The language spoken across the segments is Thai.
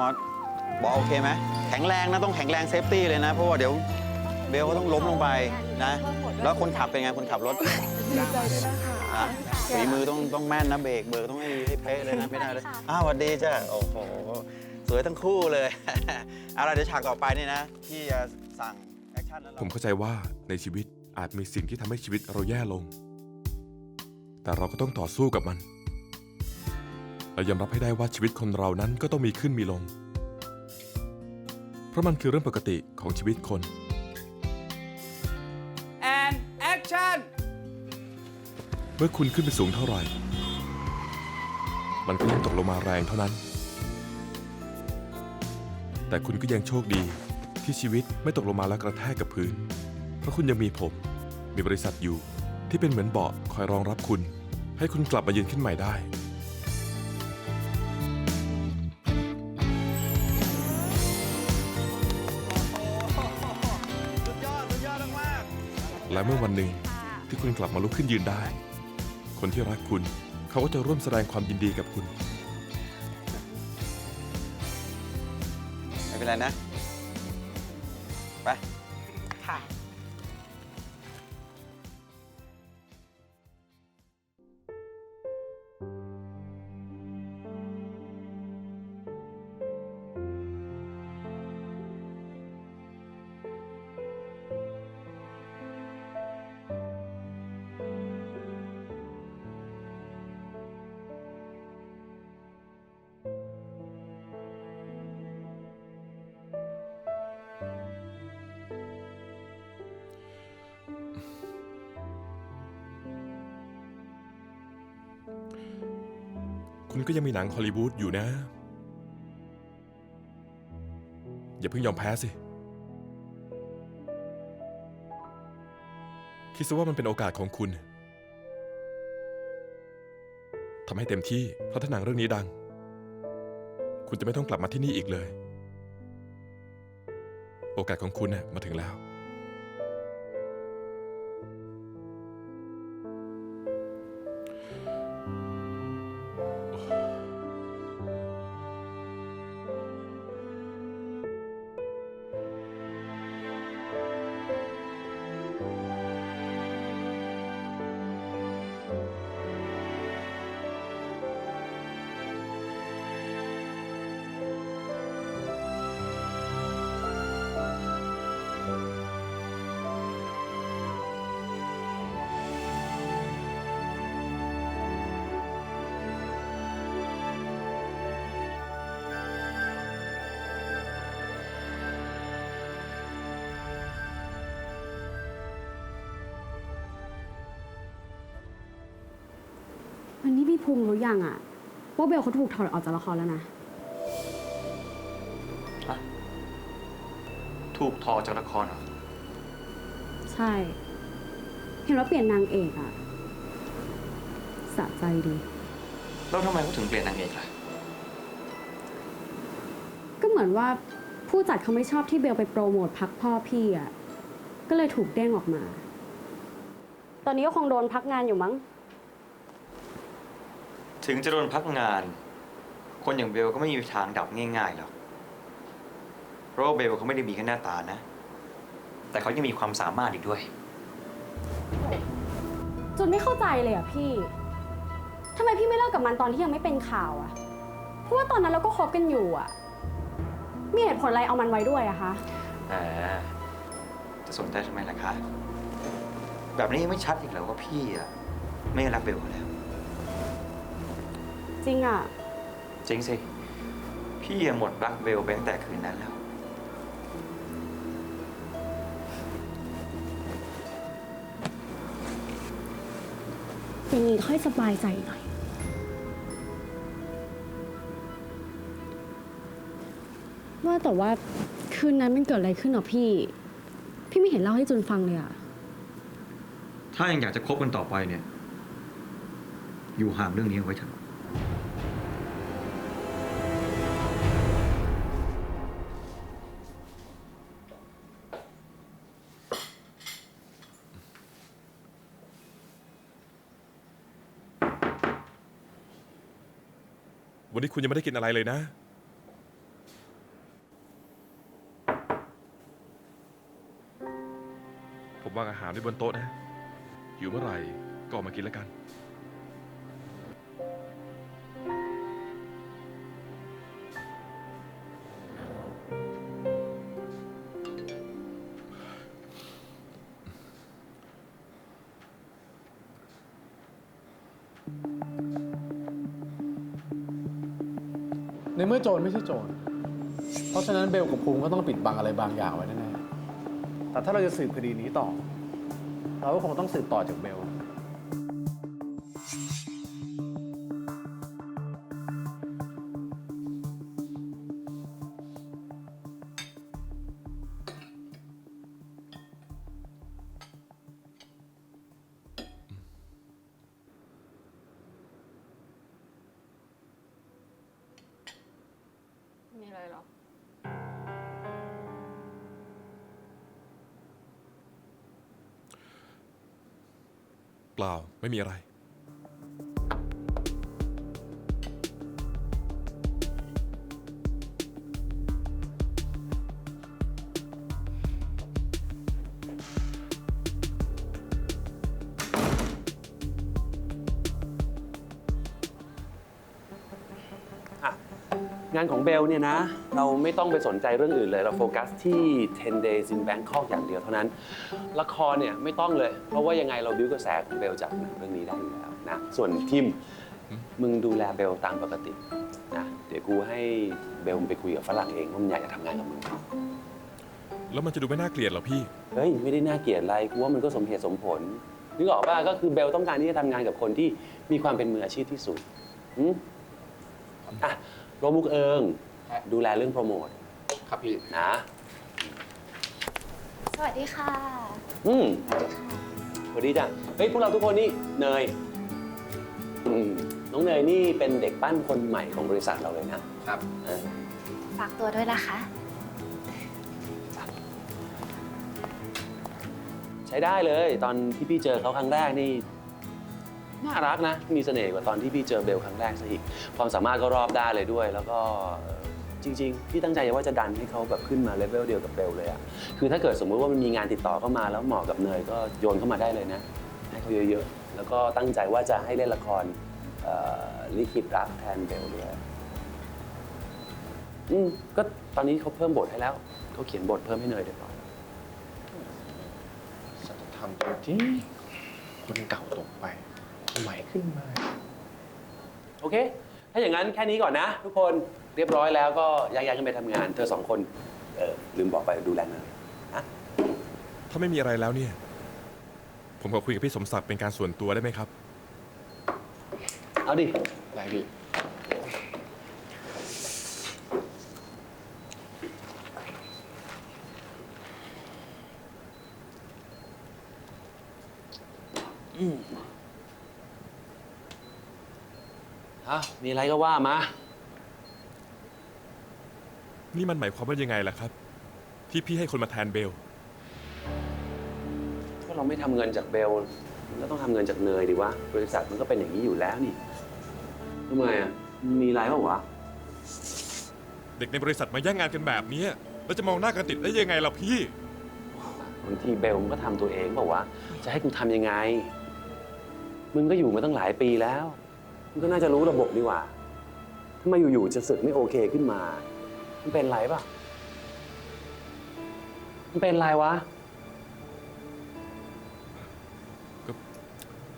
มอสบอกโอเคไหมแข็งแรงนะต้องแข็งแรงเซฟตี้เลยนะ เพราะว่าเดี๋ยวเบลก็ต้องล้มลงไปนะ แล้วคนขับเป็นไงคนขับรถดีใจด้วยนะคะอะฝีมือต้องต้องแม่นนะเบรกเบรกต้องให้ให้เป๊ะเลยนะไม่ได้เลยอ้าวสวัสดีจ้าโอ้โหสวยทั้งคู่เลยเอาล่ะเดี๋ยวฉากต่อไปนี่นะพี่จะสั่งแอคชั่นแล้วเราผมเข้าใจว่าในชีวิตอาจมีสิ่งที่ทำให้ชีวิตเราแย่ลง แต่เราก็ต้องต่อสู้กับมัน และยอมรับให้ได้ว่าชีวิตคนเรานั้นก็ต้องมีขึ้นมีลง เพราะมันคือเรื่องปกติของชีวิตคน and action เมื่อคุณขึ้นไปสูงเท่าไหร่ มันก็ยิ่งตกลงมาแรงเท่านั้น แต่คุณก็ยังโชคดีที่ชีวิตไม่ตกลงมาแล้วกระแทกกับพื้น เพราะคุณยังมีผม มีบริษัทอยู่ที่เป็นเหมือนเบาะคอยรองรับคุณ ให้คุณกลับมายืนขึ้นใหม่ได้สุด และเมื่อวันหนึ่งที่คุณกลับมาลุกขึ้นยืนได้ คนที่รักคุณเขาก็จะร่วมแสดงความยินดีกับคุณ ไม่เป็นไรนะ ไป คุณก็ยังมีหนังฮอลลีวูดอยู่นะ อย่าเพิ่งยอมแพ้สิ คิดซะว่ามันเป็นโอกาสของคุณทำให้เต็มที่เพราะถ้าหนังเรื่องนี้ดัง คุณจะไม่ต้องกลับมาที่นี่อีกเลย โอกาสของคุณน่ะมาถึงแล้ว วันนี้พี่ภูมิรู้ยังอะว่าเบลเขาถูกถอดออกจากละครแล้วนะถูกถอดจากละครเหรอ ใช่ เห็นว่าเปลี่ยนนางเอกอะสะใจดี แล้วทำไมเขาถึงเปลี่ยนนางเอกล่ะ ก็เหมือนว่าผู้จัดเขาไม่ชอบที่เบลไปโปรโมทพักพ่อพี่อะก็เลยถูกเด้งออกมา ตอนนี้ก็คงโดนพักงานอยู่มั้ง ถึงจะโดนพักงาน คนอย่างเบลก็ไม่มีทางดับง่ายๆหรอกเพราะว่าเบลเขาไม่ได้มีแค่หน้าตานะ แต่เขายังมีความสามารถอีกด้วยจนไม่เข้าใจเลยอะพี่ทำไมพี่ไม่เลิกกับมันตอนที่ยังไม่เป็นข่าวอะเพราะว่าตอนนั้นเราก็คบกันอยู่อะมีเหตุผลอะไรเอามันไว้ด้วยอะคะ แหมจะสนใจทำไมล่ะคะ แบบนี้ยังไม่ชัดอีกเหรอว่าพี่อะไม่รักเบลแล้ว จริงอะจริงสิ พี่อะหมดรักเบลไปตั้งแต่คืนนั้นแล้ว อย่างนี้ค่อยสบายใจหน่อย ว่าแต่ว่าคืนนั้นมันเกิดอะไรขึ้นเหรอพี่ พี่ไม่เห็นเล่าให้จุนฟังเลยอะถ้ายังอยากจะคบกันต่อไปเนี่ย อยู่ห่างเรื่องนี้เอาไว้เถอะ วันนี้คุณยังไม่ได้กินอะไรเลยนะ ผมวางอาหารไว้บนโต๊ะนะ อยู่เมื่อไหร่ก็ออกมากินแล้วกัน ในเมื่อโจรไม่ใช่โจร เพราะฉะนั้นเบลกับภูมิก็ต้องปิดบังอะไรบางอย่างไว้แน่ๆแต่ถ้าเราจะสืบคดีนี้ต่อ เราก็คงต้องสืบต่อจากเบล ปล่า ไม่มีอะไร งานของเบลเนี่ยนะ เราไม่ต้องไปสนใจเรื่องอื่นเลย เราโฟกัสที่ 10 days in Bangkok อย่างเดียวเท่านั้น ละครเนี่ยไม่ต้องเลย เพราะว่ายังไงเราบิวกระแสของเบลจากหนังเรื่องนี้ได้อยู่แล้วนะ ส่วนทิม มึงดูแลเบลตามปกตินะ เดี๋ยวกูให้เบลไปคุยกับฝรั่งเองว่ามันอยากจะทำงานกับมึง แล้วมันจะดูไม่น่าเกลียดเหรอพี่ เฮ้ย ไม่ได้น่าเกลียดอะไรกูว่ามันก็สมเหตุสมผลนึกออกป่ะก็คือเบลต้องการที่จะทำงานกับคนที่มีความเป็นมืออาชีพที่สุดอืม อะโรมุกเอิงดูแลเรื่องโปรโมทครับพี่ นะ สวัสดีค่ะ อืมสวัสดีจ้ะ เฮ้ย พวกเราทุกคนนี่เนยอืมน้องเนยนี่เป็นเด็กปั้นคนใหม่ของบริษัทเราเลยนะครับเออฝากตัวด้วยนะคะ ใช้ได้เลย ตอนที่พี่เจอเขาครั้งแรกนี่ น่ารักนะ มีเสน่ห์กว่าตอนที่พี่เจอเบลครั้งแรกซะอีก ความสามารถก็รอบด้านเลยด้วย แล้วก็จริง ๆ พี่ตั้งใจว่าจะดันให้เขาแบบขึ้นมาเลเวลเดียวกับเบลเลยอะคือถ้าเกิดสมมุติว่ามันมีงานติดต่อเข้ามาแล้วเหมาะกับเนยก็โยนเข้ามาได้เลยนะ ให้เขาเยอะๆ แล้วก็ตั้งใจว่าจะให้เล่นละครเอ่อลิขิตรักแทนเบลด้วยอืมก็ตอนนี้เขาเพิ่มบทให้แล้วเขาเขียนบทเพิ่มให้เนยเรียบร้อยสัจธรรมจริงคนเก่าตกไป คนใหม่ขึ้นมา โอเค ถ้าอย่างนั้นแค่นี้ก่อนนะ ทุกคนเรียบร้อยแล้วก็ย้ายๆกันไปทำงาน เธอสองคนเออลืมบอกไปดูแลเนยนะถ้าไม่มีอะไรแล้วเนี่ย ผมขอคุยกับพี่สมศักดิ์เป็นการส่วนตัวได้ไหมครับ เอาดิ ได้พี่ อะ มีอะไรก็ว่ามา นี่มันหมายความว่ายังไงล่ะครับ ที่พี่ให้คนมาแทนเบล ก็เราไม่ทำเงินจากเบลเราต้องทำเงินจากเนยดีวะ บริษัทมันก็เป็นอย่างนี้อยู่แล้วนี่ทำไมอะ มีอะไรบ้างวะ เด็กในบริษัทมาแย่งงานกันแบบนี้แล้วจะมองหน้ากันติดได้ยังไงล่ะพี่ บางทีเบลมันก็ทำตัวเองเปล่าวะ จะให้กูทำยังไง มึงก็อยู่มาตั้งหลายปีแล้ว มึงก็น่าจะรู้ระบบดีกว่าทำไมอยู่ๆจะสึกไม่โอเคขึ้นมา มันเป็นไรปะมันเป็นไรวะ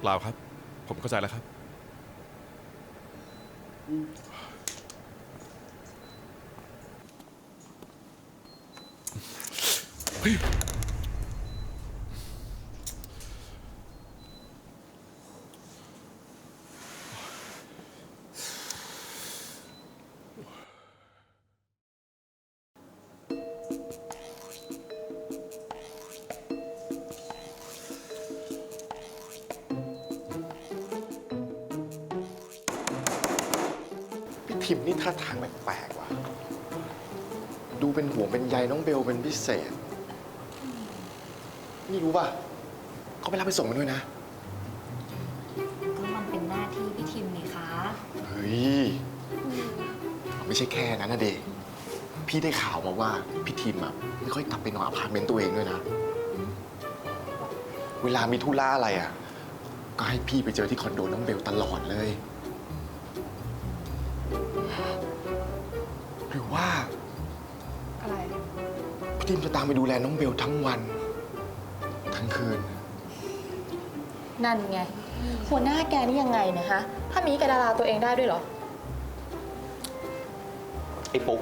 เปล่าครับ ผมเข้าใจแล้วครับ พี่ทิมนี่ท่าทางแปลกๆว่ะ ดูเป็นห่วงเป็นใยน้องเบลเป็นพิเศษ นี่รู้ป่ะเขาไปรับไปส่งมันด้วยนะ ก็มันเป็นหน้าที่พี่ทิมนี่คะ เฮ้ย ไม่ใช่แค่นั้นนะเด็กพี่ได้ข่าวมาว่าพี่ทิมอะไม่ค่อยกลับไปนอนอพาร์ตเมนต์ตัวเองด้วยนะ เวลามีธุระอะไรอะก็ให้พี่ไปเจอที่คอนโดน้องเบลตลอดเลย พิมจะตามไปดูแลน้องเบลทั้งวัน ทั้งคืน นั่นไง หัวหน้าแกนี่ยังไงเนะฮะ ถ้ามีแกดาราตัวเองได้ด้วยเหรอ ไอ้ปุ๊ก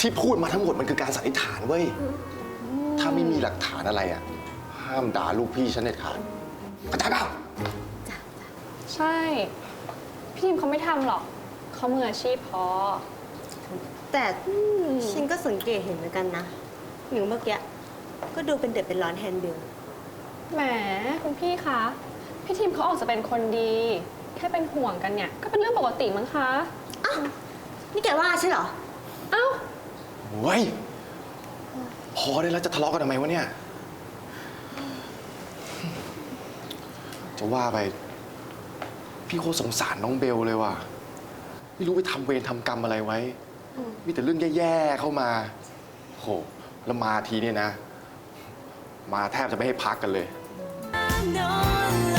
ที่พูดมาทั้งหมดมันคือการสันนิษฐานเว้ย ถ้าไม่มีหลักฐานอะไรอะ ห้ามด่าลูกพี่ฉันเด็ดขาดเข้าใจเปล่าใช่ พี่ทีมเขาไม่ทำหรอก เขามืออาชีพพอ แต่ฉันก็สังเกตเห็นเหมือนกันนะ อย่างเมื่อกี้ก็ดูเป็นเด็ดเป็นร้อนแทนเบลแหมคุณพี่คะ พี่ทีมเขาออกจะเป็นคนดี แค่เป็นห่วงกันเนี่ย ก็เป็นเรื่องปกติมั้งคะนี่แกว่าใช่เหรอ เอ้าโอ้ยพอได้แล้วจะทะเลาะกันทำไมวะเนี่ย จะว่าไป พี่โคตรสงสารน้องเบลเลยว่ะ ไม่รู้ไปทำเวรทำกรรมอะไรไว้ มีแต่เรื่องแย่ ๆ เข้ามา โห แล้วมาทีเนี่ยนะ มาแทบจะไม่ให้พักกันเลย No